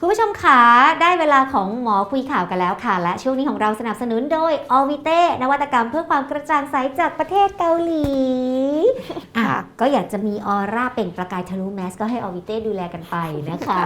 คุณผู้ชมขาได้เวลาของหมอคุยข่าวกันแล้วค่ะ และช่วงนี้ของเราสนับสนุนโดย o v i t e นวัตกรรมเพื่อความกระจ่างใสจากประเทศเกาหลีอะก็อยากจะมีออร่าเปล่งประกายทะลุแมสก็ให้ o v i t e ดูแลกันไปนะคะ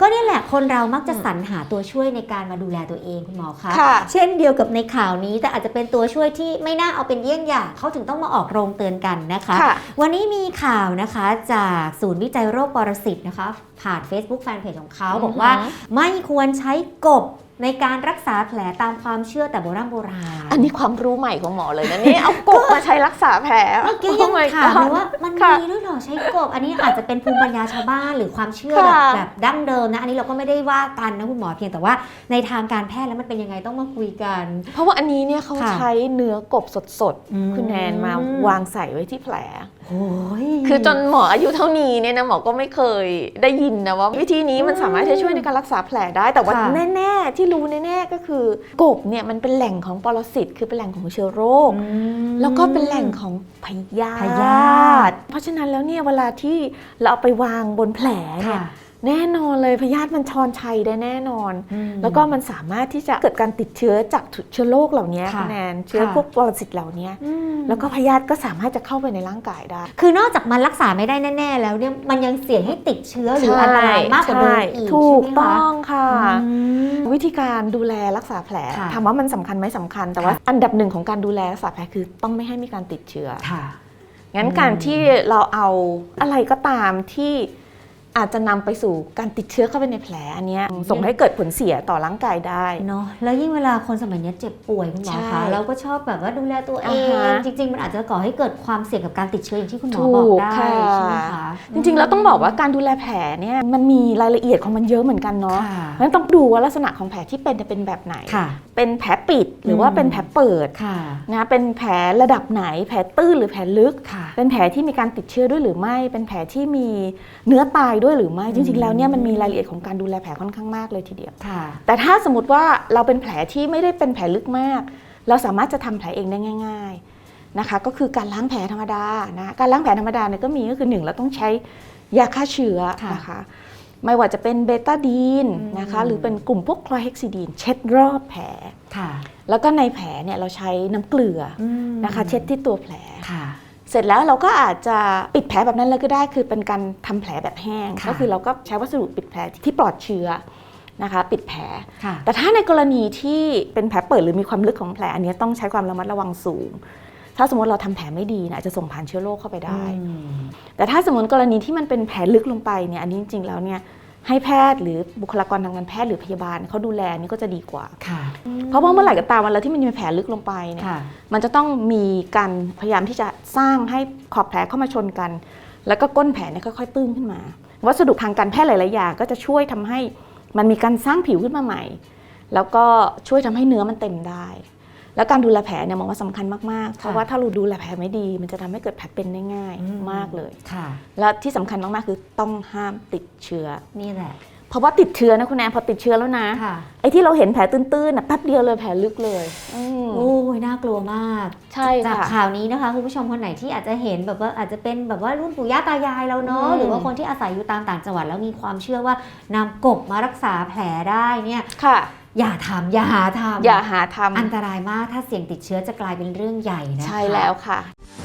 ก็เนี่ยแหละคนเรามักจะสรรหาตัวช่วยในการมาดูแลตัวเองคุณหมอคะค่ะเช่นเดียวกับในข่าวนี้แต่อาจจะเป็นตัวช่วยที่ไม่น่าเอาเป็นเยี่ยงอย่างเขาถึงต้องมาออกโรงเตือนกันนะคะค่ะวันนี้มีข่าวนะคะจากศูนย์วิจัยโรคปรสิตนะคะ ผ่าน Facebook Fanpage ของเขาบอกว่าไม่ควรใช้กบในการรักษาแผลตามความเชื่อแต่โบราณโบราณ อันนี้ความรู้ใหม่ของหมอเลยนะนี่เอากบมาใช้รักษาแผลเมื่อกี้ยัง Oh my ถามเลย God ว่ามันค่ะมีด้วยเหรอใช้กบ อันนี้อาจจะเป็นภูมิปัญญาชาวบ้านหรือความเชื่อค่ะแบบแบบดั้งเดิมนะ อันนี้เราก็ไม่ได้ว่ากันนะคุณหมอเพียงแต่ว่าในทางการแพทย์แล้วมันเป็นยังไงต้องมาคุยกัน เพราะว่าอันนี้เนี่ยเขาค่ะใช้เนื้อกบสดอืมๆคุณแนนมาวางใส่ไว้ที่แผลโอ้ยคือจนหมออายุเท่านี้เนี่ยนะหมอก็ไม่เคยได้ยินนะว่า วิธีนี้มันสามารถจะช่วยในการรักษาแผลได้ แต่ว่าค่ะแน่ ๆ ที่รู้แน่ๆก็คือกบเนี่ยมันเป็นแหล่งของปรสิตคือเป็นแหล่งของเชื้อโรคอืมแล้วก็เป็นแหล่งของพยาพยาธิเพราะฉะนั้นแล้วเนี่ยเวลาที่เราเอาไปวางบนแผลเนี่ยค่ะ แน่นอนเลยพยาธิมันชอนชัยได้แน่นอนอืมแล้วก็มันสามารถที่จะเกิดการติดเชื้อจากเชื้อโรคเหล่านี้ค่ะคุณแนนเชื้อค่ะพวกปรสิตเหล่านี้อืมแล้วก็พยาธิก็สามารถจะเข้าไปในร่างกายได้ คือนอกจากมันรักษาไม่ได้แน่ ๆ แล้วเนี่ยมันยังเสี่ยงให้ติดเชื้อหรืออันตรายมากกว่าเดิมอีกถูกใช่ไหมคะต้องค่ะอืมวิธีการดูแลรักษาแผลค่ะถามว่ามันสำคัญไหมสำคัญ แต่ว่าค่ะอันดับหนึ่งของการดูแลรักษาแผลคือต้องไม่ให้มีการติดเชื้อค่ะงั้นอืมการที่เราเอาอะไรก็ตามที่ อาจจะนำไปสู่การติดเชื้อเข้าไปในแผลอันเนี้ยส่งให้เกิดผลเสียต่อร่างกายได้เนาะแล้วยิ่งเวลาคนสมัยเนี้ยเจ็บป่วยคุณหมอใช่คะเราก็ชอบแบบว่าดูแลตัวเออ่างฮะจริง ๆ มันอาจจะก่อให้เกิดความเสี่ยงกับการติดเชื้ออย่างที่คุณหมอถูบอกกได้ค่ะใช่ไหมคะจริง ๆ แล้วต้องบอกว่าการดูแลแผลเนี่ยมันมีรายละเอียดของมันเยอะเหมือนกันเนาะ ค่ะงั้นต้องดูว่าลักษณะของแผลที่เป็นจะเป็นแบบไหน ค่ะ เป็นแผลปิดหรือว่าอืมเป็นแผลเปิดค่ะ นะเป็นแผลระดับไหน แผลตื้นหรือแผลลึก ค่ะ เป็นแผลที่มีการติดเชื้อด้วยหรือไม่ เป็นแผลที่มีเนื้อตายด้วยหรือไม่ จริงๆ แล้วเนี่ยมันมีรายละเอียดของการดูแลแผลค่อนข้างมากเลยทีเดียว ค่ะ แต่ถ้าสมมติว่าเราเป็นแผลที่ไม่ได้เป็นแผลลึกมาก เราสามารถจะทำแผลเองได้ง่าย ๆนะคะ ก็คือการล้างแผลธรรมดานะการล้างแผลธรรมดาเนี่ยก็มีก็คือหนึ่งเราต้องใช้ยาฆ่าเชื้อค่ะ นะคะ ไม่ว่าจะเป็นเบต้าดีนอืมนะคะ หรือเป็นกลุ่มพวกคลอเฮกซิดีน เช็ดรอบแผลค่ะแล้วก็ในแผลเนี่ยเราใช้น้ำเกลือออืมนะคะ เช็ดที่ตัวแผลค่ะเสร็จแล้วเราก็อาจจะปิดแผลแบบนั้นเลยก็ได้ คือเป็นการทำแผลแบบแห้งค่ะก็คือเราก็ใช้วัสดุปิดแผลที่ปลอดเชื้อนะคะ ปิดแผลค่ะแต่ถ้าในกรณีที่เป็นแผลเปิดหรือมีความลึกของแผลอันเนี้ยต้องใช้ความระมัดระวังสูง ถ้าสมมติเราทำแผลไม่ดีเนะอาจจะส่งผ่านเชื้อโรคเข้าไปได้อืมแต่ถ้าสมมติกรณีที่มันเป็นแผลลึกลงไปเนี่ยอันนี้จริงๆแล้วเนี่ยให้แพทย์หรือบุคลากรทางการแพทย์หรือพยาบาลเขาดูแลนี่ก็จะดีกว่าค่ะเพราะว่าเมื่อไหร่ก็ตามวันแล้วที่มันมีแผลลึกลงไปเนี่ยค่ะมันจะต้องมีการพยายามที่จะสร้างให้ขอบแผลเข้ามาชนกัน แล้วก็ก้นแผลเนี่ยค่อยๆตื้นขึ้นมา วัสดุทางการแพทย์หลายๆอย่างก็จะช่วยทำให้มันมีการสร้างผิวขึ้นมาใหม่ แล้วก็ช่วยทำให้เนื้อมันเต็มได้ แล้วการดูแลแผลเนี่ยมองว่าสำคัญมากๆ เพราะว่าถ้าเราดูแลแผลไม่ดี มันจะทำให้เกิดแผลเป็นได้ง่ายอืมมากเลยค่ะและที่สำคัญมากๆคือต้องห้ามติดเชื้อนี่แหละ เพราะว่าติดเชื้อนะคุณแอนพอติดเชื้อแล้วนะค่ะ ไอ้ที่เราเห็นแผลตื้นๆน่ะแป๊บเดียวเลยแผลลึกเลยอืม โอ้ยน่ากลัวมาก ใช่จากค่ะ ข่าวนี้นะคะคุณผู้ชมคนไหนที่อาจจะเห็นแบบว่าอาจจะเป็นแบบว่ารุ่นปู่ย่าตายายเราเนาะอืม หรือว่าคนที่อาศัยอยู่ตามต่างจังหวัดแล้วมีความเชื่อว่านำกบมารักษาแผลได้เนี่ยค่ะ อย่าทำอย่าหาทำอย่าหาทำอันตรายมากถ้าเสี่ยงติดเชื้อจะกลายเป็นเรื่องใหญ่นะคะ ใช่แล้วค่ะ「